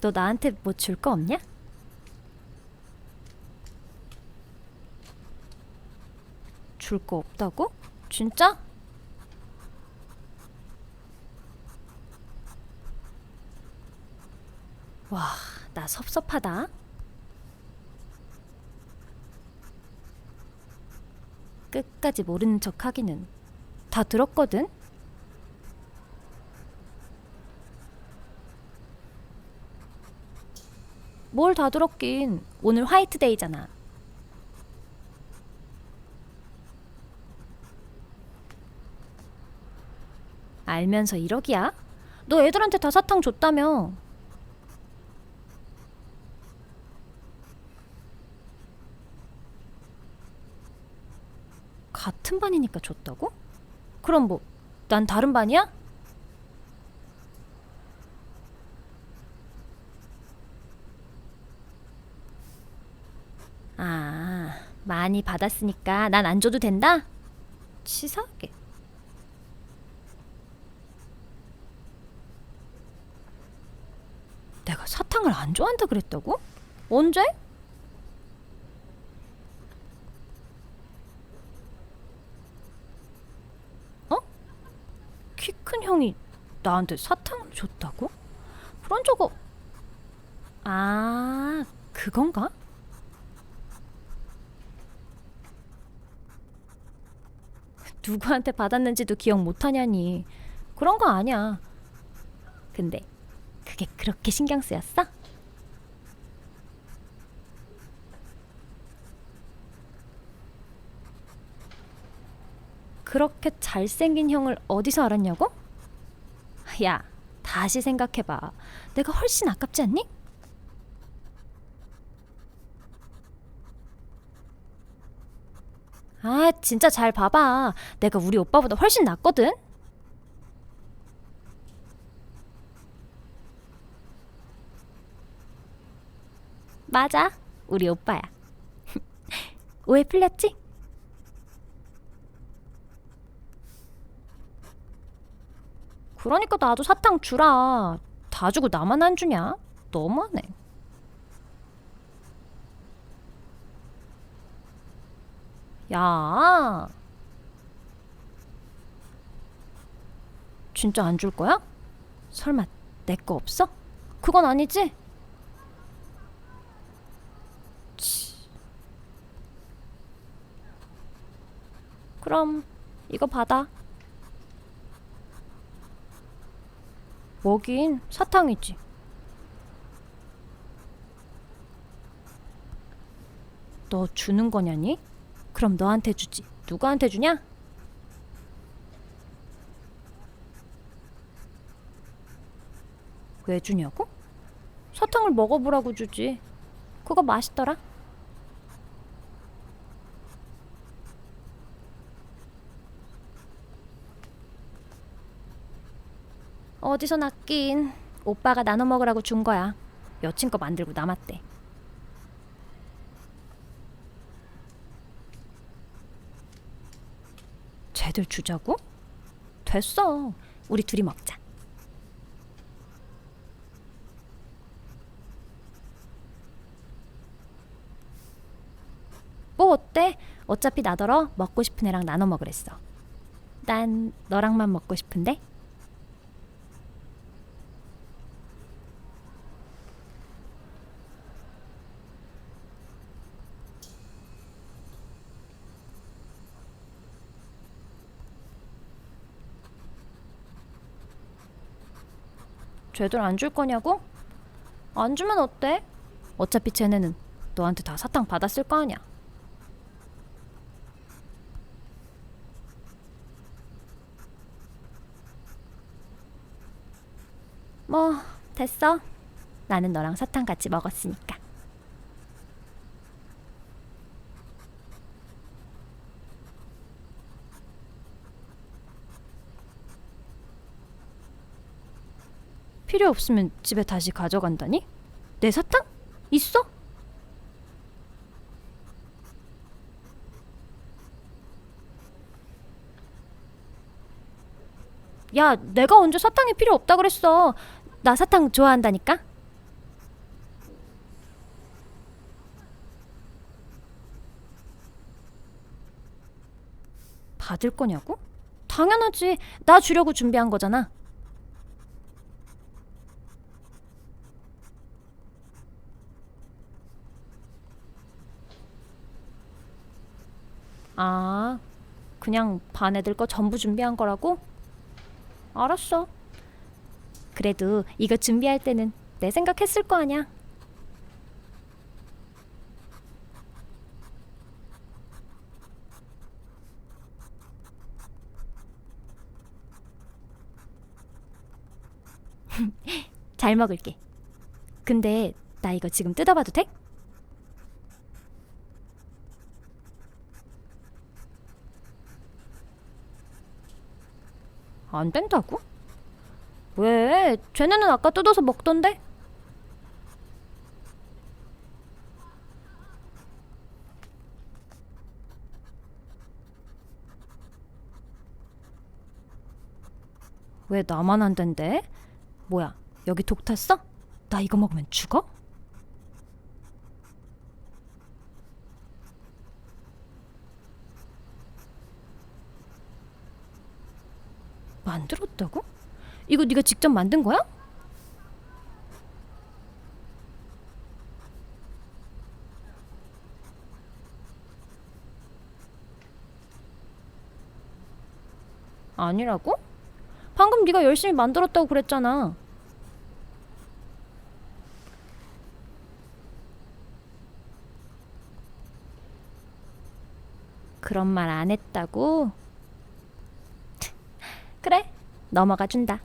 너 나한테 뭐 줄 거 없냐? 줄 거 없다고? 진짜? 와, 나 섭섭하다. 끝까지 모르는 척 하기는 다 들었거든? 뭘 다 들었긴. 오늘 화이트데이잖아. 알면서 이러기야? 너 애들한테 다 사탕 줬다며. 같은 반이니까 줬다고? 그럼 뭐, 난 다른 반이야? 아, 많이 받았으니까 난 안 줘도 된다? 치사하게. 내가 사탕을 안 좋아한다 그랬다고? 언제? 어? 키 큰 형이 나한테 사탕을 줬다고? 그런 적 없... 아, 그건가? 누구한테 받았는지도 기억 못하냐니. 그런 거 아니야. 근데 그게 그렇게 신경 쓰였어? 그렇게 잘생긴 형을 어디서 알았냐고? 야, 다시 생각해봐. 내가 훨씬 아깝지 않니? 아, 진짜 잘 봐봐. 내가 우리 오빠보다 훨씬 낫거든? 맞아. 우리 오빠야. 오해 풀렸지? 그러니까 나도 사탕 주라. 다 주고 나만 안 주냐? 너무하네. 야. 진짜 안 줄 거야? 설마 내 거 없어? 그건 아니지? 치. 그럼 이거 받아. 뭐긴 사탕이지. 너 주는 거냐니? 그럼 너한테 주지. 누구한테 주냐? 왜 주냐고? 사탕을 먹어보라고 주지. 그거 맛있더라. 어디서 낚인 오빠가 나눠 먹으라고 준 거야. 여친 거 만들고 남았대. 쟤들 주자고? 됐어. 우리 둘이 먹자. 뭐 어때? 어차피 나더러 먹고 싶은 애랑 나눠 먹으랬어. 난 너랑만 먹고 싶은데. 쟤들 안 줄 거냐고? 안 주면 어때? 어차피 쟤네는 너한테 다 사탕 받았을 거 아니야. 뭐 됐어. 나는 너랑 사탕 같이 먹었으니까. 필요 없으면 집에 다시 가져간다니? 내 사탕? 있어? 야, 내가 언제 사탕이 필요 없다 그랬어. 나 사탕 좋아한다니까. 받을 거냐고? 당연하지. 나 주려고 준비한 거잖아. 아, 그냥 반 애들 거 전부 준비한 거라고? 알았어. 그래도 이거 준비할 때는 내 생각했을 거 아냐. 잘 먹을게. 근데 나 이거 지금 뜯어봐도 돼? 안 된다고? 왜? 쟤네는 아까 뜯어서 먹던데? 왜 나만 안 된대? 뭐야, 여기 독 탔어? 나 이거 먹으면 죽어? 만들었다고? 이거 네가 직접 만든 거야? 아니라고? 방금 네가 열심히 만들었다고 그랬잖아. 그런 말 안 했다고? 넘어가 준다.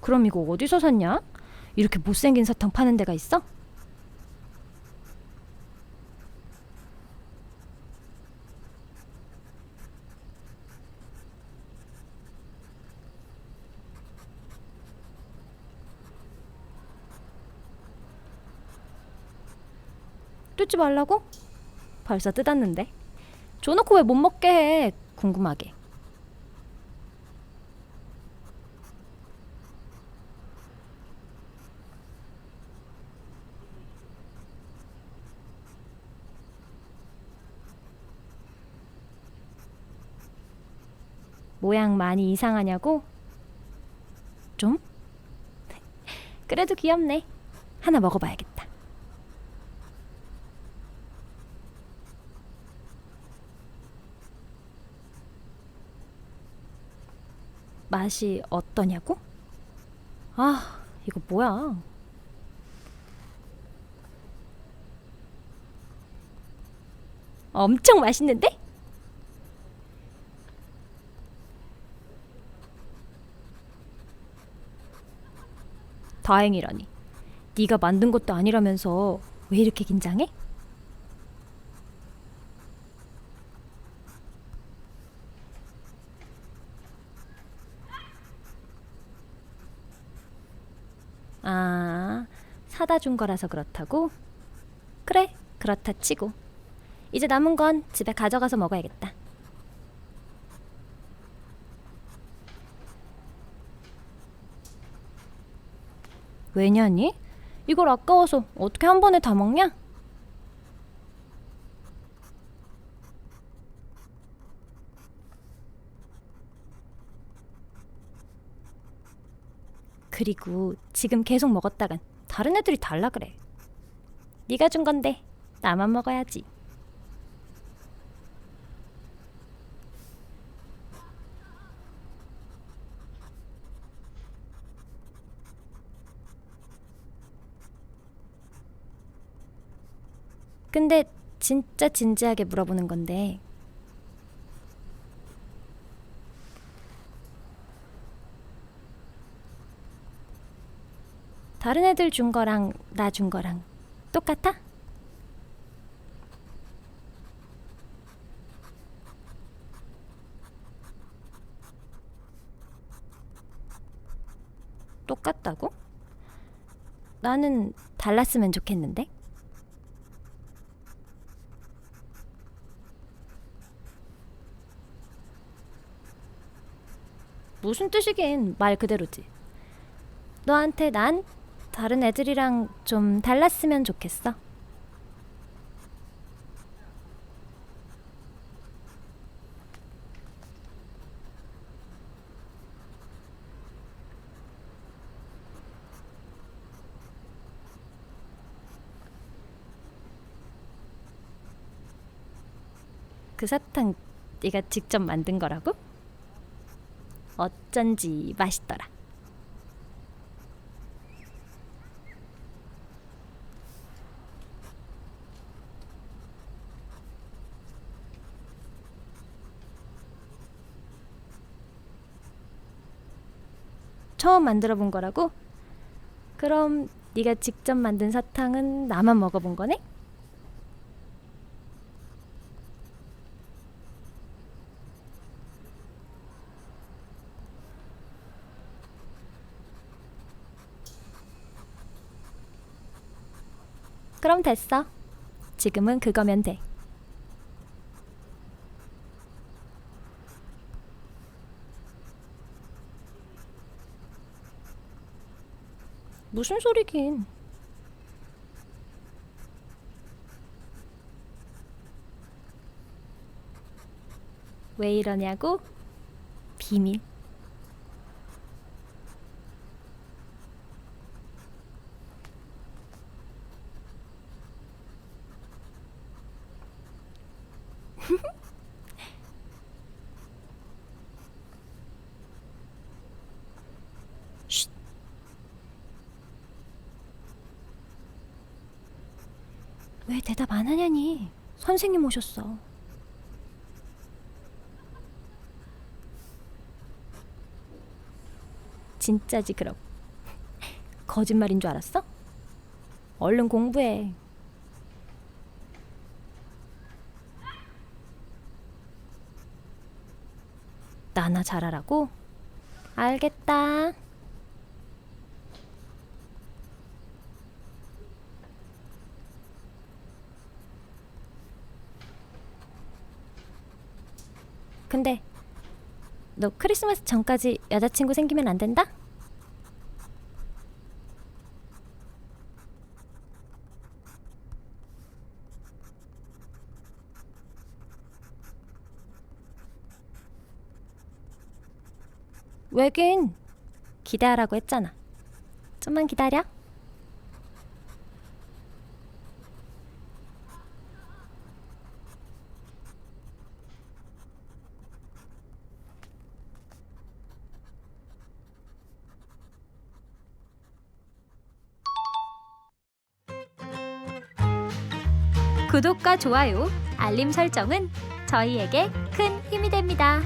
그럼 이거 어디서 샀냐? 이렇게 못생긴 사탕 파는 데가 있어? 뜯지 말라고? 벌써 뜯었는데. 줘놓고 왜 못 먹게 해? 궁금하게. 모양 많이 이상하냐고? 좀? 그래도 귀엽네. 하나 먹어봐야겠다. 맛이 어떠냐고? 아, 이거 뭐야? 엄청 맛있는데? 다행이라니. 네가 만든 것도 아니라면서 왜 이렇게 긴장해? 아, 사다 준 거라서 그렇다고? 그래, 그렇다 치고. 이제 남은 건 집에 가져가서 먹어야겠다. 왜냐니? 이걸 아까워서 어떻게 한 번에 다 먹냐? 그리고 지금 계속 먹었다간 다른 애들이 달라 그래. 네가 준 건데 나만 먹어야지. 근데 진짜 진지하게 물어보는 건데 다른 애들 준 거랑 나 준 거랑 똑같아? 똑같다고? 나는 달랐으면 좋겠는데? 무슨 뜻이긴 말 그대로지. 너한테 난 다른 애들이랑 좀 달랐으면 좋겠어. 그 사탕 네가 직접 만든 거라고? 어쩐지 맛있더라. 처음 만들어 본 거라고? 그럼 네가 직접 만든 사탕은 나만 먹어본 거네? 그럼 됐어. 지금은 그거면 돼. 무슨 소리긴. 왜 이러냐고? 비밀. 왜 대답 안 하냐니? 선생님 오셨어. 진짜지 그럼. 거짓말인 줄 알았어? 얼른 공부해. 나나 잘하라고? 알겠다. 근데 너 크리스마스 전까지 여자친구 생기면 안 된다? 왜긴 기대하라고 했잖아. 좀만 기다려. 구독과 좋아요, 알림 설정은 저희에게 큰 힘이 됩니다.